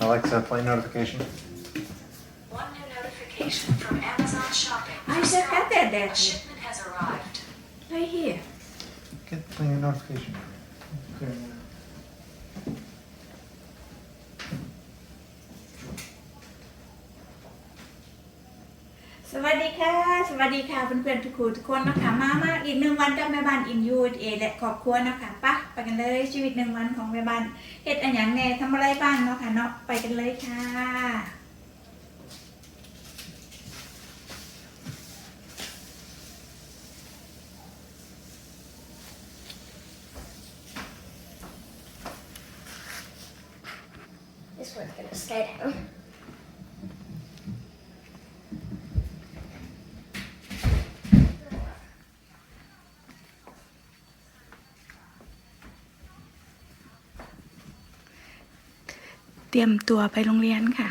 Alexa, play notification. One new notification from Amazon Shopping. I just got that, A Daddy. shipment has arrived. Right here. Get play your notification. Clear. วัสดีค่ะ สวัสดีค่ะเพื่อนๆทุกคนทุกคนนะคะมามาอีกหนึ่งวันกับแม่บ้านอินยูเอและครอบครัวนะคะปะไปกันเลยชีวิตหนึ่งวันของแม่บ้านเฮ็ดอันยังแน่ทำอะไรบ้างเนาะค่ะเนาะไปกันเลยค่ะ This one's gonna stay down. เตรียมตัวไปโรงเรียนค่ะ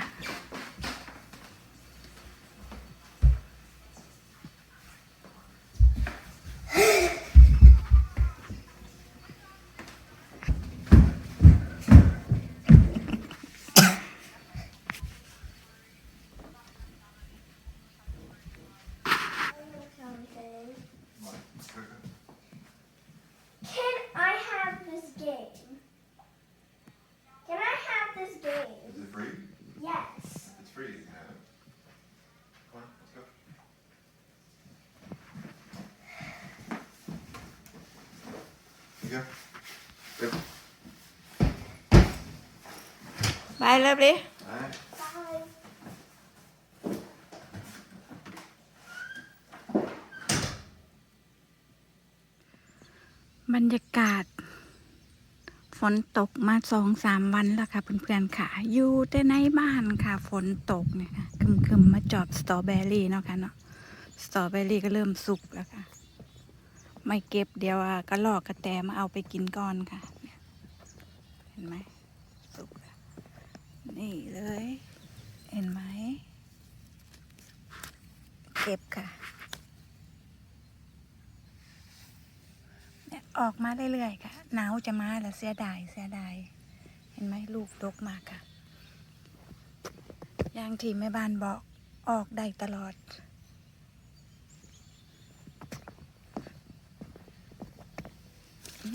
You go. Go. ไปเลยเลย Alright. Bye. บรรยากาศ ฝนตกมาสองสามวันแล้วค่ะเพื่อนๆค่ะ อยู่แต่ในบ้านค่ะ ฝนตกเนี่ยค่ะคึมๆมาจอบสตรอเบอรี่เนาะค่ะเนาะสตรอเบอรี่ก็เริ่มสุกแล้วค่ะ ไม่เก็บเดี๋ยวอะก็ลอกกระแตมาเอาไปกินก่อนค่ะ เห็นไหมสุกนี่เลย เห็นไหม เก็บค่ะออกมาเรื่อยๆค่ะ หนาวจะมาแล้วเสียดายเสียดายเห็นไหมลูกดกมากค่ะ อย่างที่แม่บ้านบอกออกได้ตลอด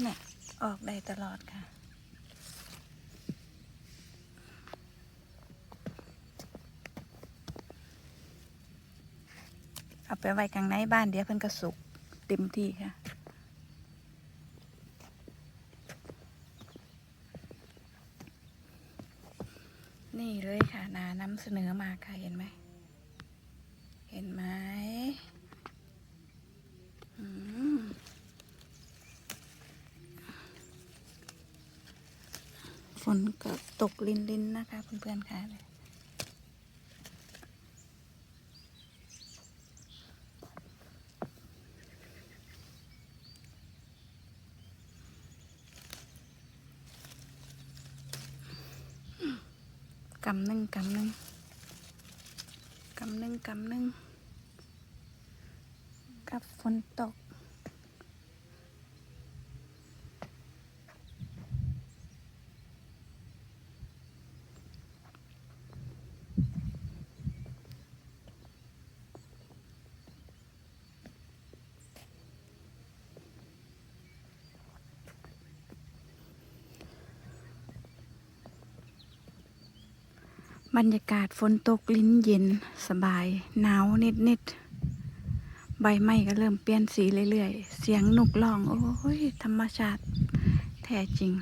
เนี่ยออกได้ตลอดค่ะ เอาไปไว้กลางในบ้านเดี๋ยวเพิ่นก็สุกเต็มที่ค่ะนี่เลยค่ะนานำเสนอมาค่ะ เห็นไหม เห็นไหมอืม ฝนก็ตกลินลินนะคะเพื่อนๆค่ะกำหนึ่งกำหนึ่งกำหนึ่งกำหนึ่งกับฝนตก บรรยากาศฝนตกลิ้นเย็นสบาย หนาวนิดนิดๆใบไม้ก็เริ่มเปลี่ยนสีเรื่อยๆ เสียงนกร้อง โอ้ย ธรรมชาติแท้จริง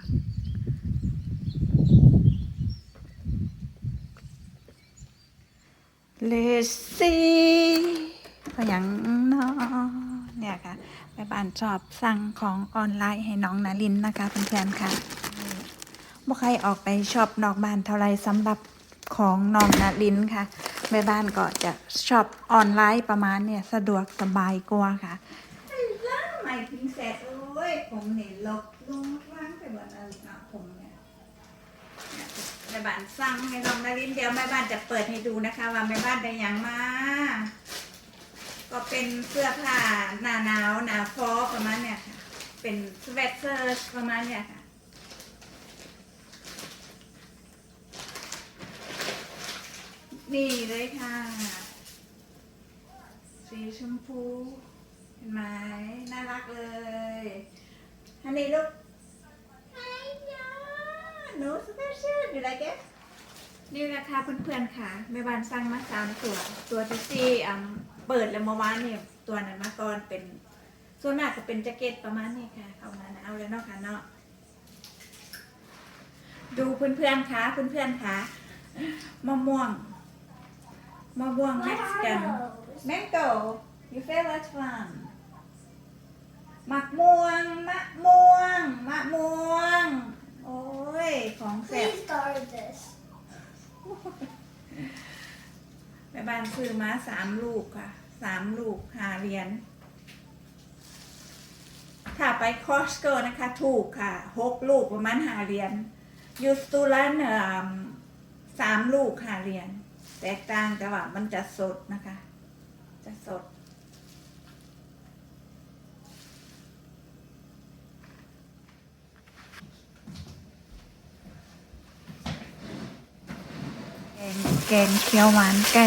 เลซีก็อย่างเนาะเนี่ยค่ะแม่บ้านชอบสั่งของออนไลน์ให้น้องนาลินนะคะเพื่อนๆค่ะบ่ใครออกไปชอบนอกบ้านเท่าไรสำหรับ ของน้องนาลินค่ะ แม่บ้านก็จะช็อบออนไลน์ประมาณเนี่ยสะดวกสบายกว่าค่ะล่างใหม่พิงเสร็จโอ้ยผมเนี่ยลกลงล่างไปหมดแล้วนะผมเนี่ยแม่บ้านสั่งให้น้องนารินเดี๋ยวแม่บ้านจะเปิดให้ดูนะคะ ว่าแม่บ้านได้ยังมาก็เป็นเสื้อผ้าหนาหนาวหนาฟอประมาณเนี่ยค่ะ เป็นสเวตเซอร์ประมาณเนี่ยค่ะ นี่เลยค่ะ สีชมพู เห็นไหมน่ารักเลยฮันนี่ลูก I know. หนูสเปเชียลอยู่ไรแกนี่นะคะเพื่อนๆค่ะแม่บ้านสั่งมาสามตัว ตัวที่สี่อ่าเปิดแล้วเมื่อวานเนี่ยตัวนั้นมาก่อนเป็นส่วนมากจะเป็นแจ็คเก็ตประมาณนี้ค่ะเอามานะเอาแล้วเนาะค่ะเนาะดูเพื่อนๆค่ะเพื่อนๆค่ะมะม่วง มะม่วง What เม็กซิกัน are those? Mango your favorite one มะม่วงมะม่วงมะม่วง โอ้ย ของแซ่บ Please guard this. แม่บ้านซื้อมาสามลูกค่ะสามลูกหาเหรียญถ้าไปคอสโกนะคะ ถูกค่ะหกลูกประมาณหาเหรียญยูสตูลันเอ่อสามลูกหาเหรียญ แตกต่างแต่ว่ามันจะสดนะคะ จะสด แกงแกงเขียวหวานไก่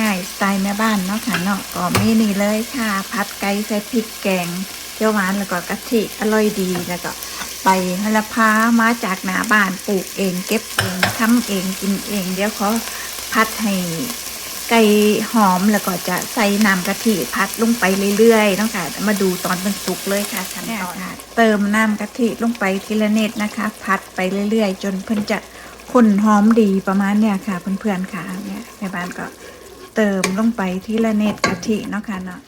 ง่ายๆสไตล์แม่บ้านเนาะค่ะเนาะก็มีนี่เลยค่ะผัดไก่ใส่พริกแกงเขียวหวานแล้วก็กะทิอร่อยดีแล้วก็ไปฮละพามาจากหน้าบ้านปลูกเองเก็บเองทำเองกินเองเดี๋ยวขอ พัดให้ไก่หอมแล้วก็จะใส่น้ำกะทิพัดลงไปเรื่อยๆเนาะค่ะมาดูตอนมันสุกเลยค่ะขั้นตอนค่ะเติมน้ำกะทิลงไปทีละเน็ดนะคะ พัดไปเรื่อยๆ จนเพิ่นจะข้นหอมดีประมาณเนี่ยค่ะ เพื่อนๆค่ะเนี่ยแม่บ้านก็เติมลงไปที่ละเน็ดกะทิเนาะค่ะเนาะ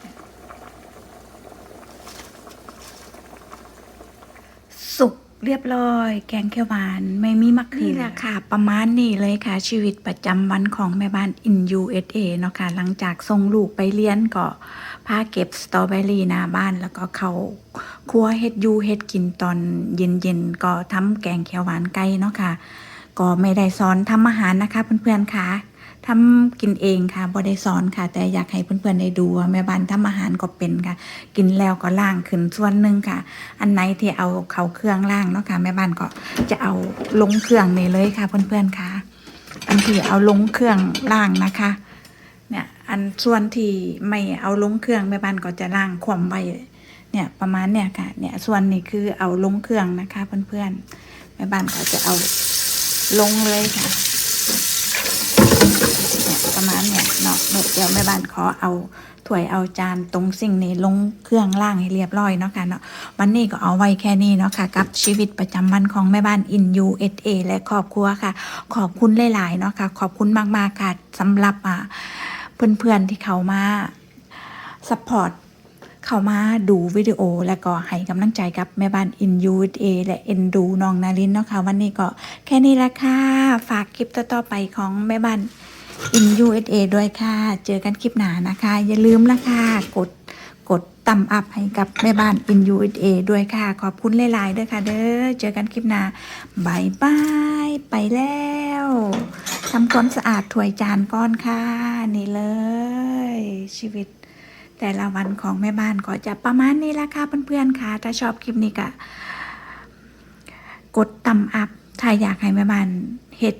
สุก เรียบร้อย แกงเขียวหวานไม่มีมะเขือนี่แหละค่ะ ประมาณนี้เลยค่ะ ชีวิตประจำวันของแม่บ้าน in USA เนาะค่ะ หลังจากส่งลูกไปเรียนก็พาเก็บสตรอเบอรี่หน้าบ้านแล้วก็เขาครัวเฮ็ดอยูเฮ็ดกินตอนเย็นๆ ก็ทำแกงเขียวหวานไก่เนาะค่ะ ก็ไม่ได้สอนทำอาหารนะคะเพื่อนๆค่ะ ทำกินเองค่ะบ่ได้สอนค่ะ แต่อยากให้เพื่อนๆได้ดูว่าแม่บ้านทำอาหารก็เป็นค่ะ กินแล้วก็ล่างขึ้นส่วนหนึ่งค่ะ อันไหนที่เอาเขาเครื่องล่างเนาะค่ะ แม่บ้านก็จะเอาลงเครื่องนี่เลยค่ะ เพื่อนๆค่ะ อันที่เอาลงเครื่องล่างนะคะเนี่ยอันส่วนที่ไม่เอาลงเครื่องแม่บ้านก็จะล่างขวมไว้เนี่ยประมาณเนี่ยค่ะเนี่ยส่วนนี้คือเอาลงเครื่องนะคะ เพื่อนๆแม่บ้านก็จะเอาลงเลยค่ะเนี่ยประมาณเนี่ย เนาะเดี๋ยวแม่บ้านขอเอาถ้วยเอาจานตรงสิ่งนี้ลงเครื่องล่างให้เรียบร้อยเนาะค่ะเนาะวันนี้ก็เอาไว้แค่นี้เนาะค่ะ กับชีวิตประจำวันของแม่บ้านอิน USA และครอบครัวค่ะ ขอบคุณหลายๆเนาะค่ะ ขอบคุณมากๆค่ะสำหรับเพื่อนๆที่เขามาสปอร์ตเข้ามาดูวิดีโอและก็ให้กำลังใจกับแม่บ้าน in USA และเอ็นดูน้องนารินเนาะค่ะวันนี้ก็แค่นี้ละค่ะ ฝากคลิปต่อๆไปของแม่บ้าน in USA ด้วยค่ะ เจอกันคลิปหน้านะคะ อย่าลืมละค่ะกดกดต่ำอัพให้กับแม่บ้าน in USA ด้วยค่ะ ขอบคุณหลายๆด้วยค่ะ เด้อเจอกันคลิปหน้าบายบายไปแล้วทำความสะอาดถ้วยจานก้อนค่ะ นี่เลย ชีวิตแต่ละวันของแม่บ้านก็จะประมาณนี้ละค่ะเพื่อนๆค่ะ ถ้าชอบคลิปนี้ก็กดต่ำอัพ ถ้าอยากให้แม่บ้านเห็ด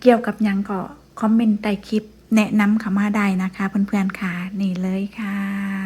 เกี่ยวกับยังก็ คอมเมนต์ใต้คลิปแนะนำเข้ามาได้นะคะเพื่อนๆค่ะนี่เลยค่ะ